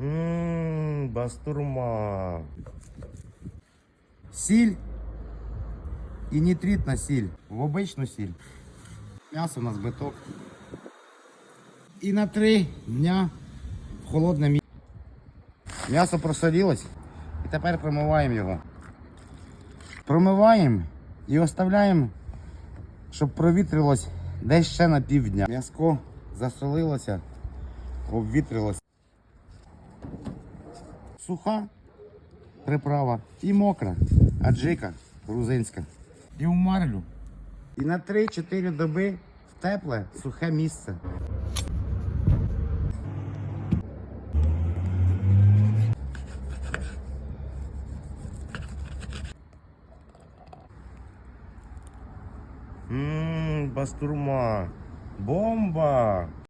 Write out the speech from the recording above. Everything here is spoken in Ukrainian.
Ммм, бастурма. Сіль і нітритна сіль. В обичну сіль. М'ясо на збиток. І на три дня в холодне місце. М'ясо просолілось. І тепер промиваємо його. Промиваємо і оставляємо, щоб провітрилось десь ще на півдня. М'яско засолилося, обвітрилось. Суха приправа і мокра, аджика грузинська. І в марлю. І на 3-4 доби в тепле, сухе місце. Ммм, бастурма. Бомба!